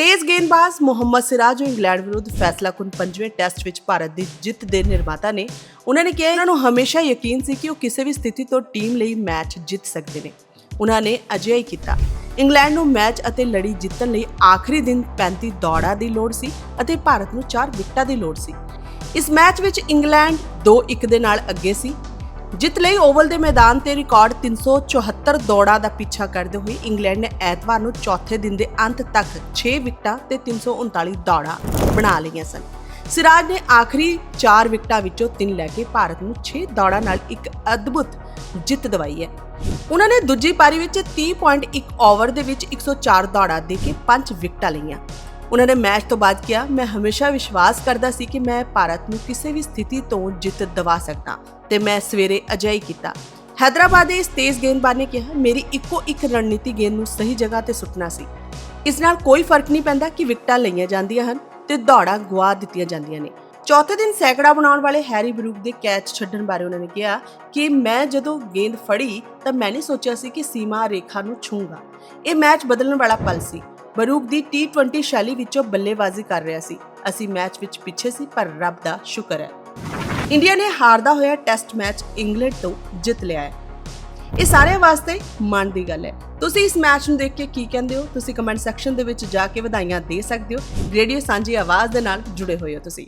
ਤੇਜ਼ ਗੇਂਦਬਾਜ਼ ਮੁਹੰਮਦ ਸਿਰਾਜ ਇੰਗਲੈਂਡ ਵਿਰੁੱਧ ਫੈਸਲਾਕੁਨ ਪੰਜਵੇਂ ਟੈਸਟ ਵਿੱਚ ਭਾਰਤ ਦੀ ਜਿੱਤ ਦੇ ਨਿਰਮਾਤਾ ਨੇ, ਉਹਨਾਂ ਨੇ ਕਿਹਾ ਉਹਨਾਂ ਨੂੰ ਹਮੇਸ਼ਾ ਯਕੀਨ ਸੀ ਕਿ ਉਹ ਕਿਸੇ ਵੀ ਸਥਿਤੀ ਤੋਂ ਟੀਮ ਲਈ ਮੈਚ ਜਿੱਤ ਸਕਦੇ ਨੇ। ਉਹਨਾਂ ਨੇ ਅਜਿਹਾ ਹੀ ਕੀਤਾ। ਇੰਗਲੈਂਡ ਨੂੰ ਮੈਚ ਅਤੇ ਲੜੀ ਜਿੱਤਣ ਲਈ ਆਖਰੀ ਦਿਨ 35 ਦੌੜਾਂ ਦੀ ਲੋੜ ਸੀ ਅਤੇ ਭਾਰਤ ਨੂੰ 4 ਵਿਕਟਾਂ ਦੀ ਲੋੜ ਸੀ। ਇਸ ਮੈਚ ਵਿੱਚ ਇੰਗਲੈਂਡ 2-1 ਦੇ ਨਾਲ ਅੱਗੇ ਸੀ ਜਿੱਤ ਲਈ ਓਵਲ ਦੇ ਮੈਦਾਨ ਤੇ ਰਿਕਾਰਡ 374 ਦੌੜਾਂ ਦਾ ਪਿੱਛਾ ਕਰਦੇ ਹੋਏ ਇੰਗਲੈਂਡ ਨੇ ਐਤਵਾਰ ਨੂੰ ਚੌਥੇ ਦਿਨ ਦੇ ਅੰਤ ਤੱਕ 6 ਵਿਕਟਾਂ ਤੇ 339 ਦੌੜਾਂ ਬਣਾ ਲਈਆਂ ਸਨ। ਸਿਰਾਜ ਨੇ ਆਖਰੀ 4 ਵਿਕਟਾਂ ਵਿੱਚੋਂ 3 ਲੈ ਕੇ ਭਾਰਤ ਨੂੰ 6 ਦੌੜਾਂ ਨਾਲ ਇੱਕ ਅਦਭੁਤ ਜਿੱਤ ਦਵਾਈ ਹੈ। ਉਹਨਾਂ ਨੇ ਦੂਜੀ ਪਾਰੀ ਵਿੱਚ 30.1 ਓਵਰ ਦੇ ਵਿੱਚ 104 ਦੌੜਾਂ ਦੇ ਕੇ 5 ਵਿਕਟਾਂ ਲਈਆਂ। ਉਹਨਾਂ ਨੇ ਮੈਚ ਤੋਂ ਬਾਅਦ ਕਿਹਾ, ਮੈਂ ਹਮੇਸ਼ਾ ਵਿਸ਼ਵਾਸ ਕਰਦਾ ਸੀ ਕਿ ਮੈਂ ਭਾਰਤ ਨੂੰ ਕਿਸੇ ਵੀ ਸਥਿਤੀ ਤੋਂ ਜਿੱਤ ਦਿਵਾ ਸਕਦਾ ਤੇ ਮੈਂ ਸਵੇਰੇ ਅਜਿਹਾ ਹੀ ਕੀਤਾ। ਹੈਦਰਾਬਾਦ ਦੇ ਇਸ ਤੇਜ਼ ਗੇਂਦਬਾਜ਼ ਨੇ ਕਿਹਾ, ਮੇਰੀ ਇੱਕੋ ਇੱਕ ਰਣਨੀਤੀ ਗੇਂਦ ਨੂੰ ਸਹੀ ਜਗ੍ਹਾ ਤੇ ਸੁੱਟਣਾ ਸੀ। ਇਸ ਨਾਲ ਕੋਈ ਫ਼ਰਕ ਨਹੀਂ ਪੈਂਦਾ ਕਿ ਵਿਕਟਾਂ ਲਈਆਂ ਜਾਂਦੀਆਂ ਹਨ ਤੇ ਦੌੜਾਂ ਗਵਾ ਦਿੱਤੀਆਂ ਜਾਂਦੀਆਂ ਨੇ। ਚੌਥੇ ਦਿਨ ਸੈਂਕੜਾ ਬਣਾਉਣ ਵਾਲੇ ਹੈਰੀ ਬਰੂਕ ਦੇ ਕੈਚ ਛੱਡਣ ਬਾਰੇ ਉਹਨਾਂ ਨੇ ਕਿਹਾ ਕਿ ਮੈਂ ਜਦੋਂ ਗੇਂਦ ਫੜੀ ਤਾਂ ਮੈਂ ਨਹੀਂ ਸੋਚਿਆ ਸੀ ਕਿ ਸੀਮਾ ਰੇਖਾ ਨੂੰ ਛੂੰਗਾ। ਇਹ ਮੈਚ ਬਦਲਣ ਵਾਲਾ ਪਲ ਸੀ। ਬਰੂਕ ਦੀ T20 ਸ਼ੈਲੀ ਵਿੱਚੋਂ ਬੱਲੇਬਾਜ਼ੀ ਕਰ ਰਿਹਾ ਸੀ। ਅਸੀਂ ਮੈਚ ਵਿੱਚ ਪਿੱਛੇ ਸੀ, ਪਰ ਰੱਬ ਦਾ ਸ਼ੁਕਰ ਹੈ। ਇੰਡੀਆ ਨੇ ਹਾਰਦਾ ਹੋਇਆ ਟੈਸਟ ਮੈਚ ਇੰਗਲੈਂਡ ਤੋਂ ਜਿੱਤ ਲਿਆ ਹੈ। ਇਹ ਸਾਰਿਆਂ ਵਾਸਤੇ ਮਾਣ ਦੀ ਗੱਲ ਹੈ। ਤੁਸੀਂ ਇਸ ਮੈਚ ਨੂੰ ਦੇਖ ਕੇ ਕੀ ਕਹਿੰਦੇ ਹੋ? ਤੁਸੀਂ ਕਮੈਂਟ ਸੈਕਸ਼ਨ ਦੇ ਵਿੱਚ ਜਾ ਕੇ ਵਧਾਈਆਂ ਦੇ ਸਕਦੇ ਹੋ। ਰੇਡੀਓ ਸਾਂਝੀ ਆਵਾਜ਼ ਦੇ ਨਾਲ ਜੁੜੇ ਹੋਏ ਹੋ ਤੁਸੀਂ।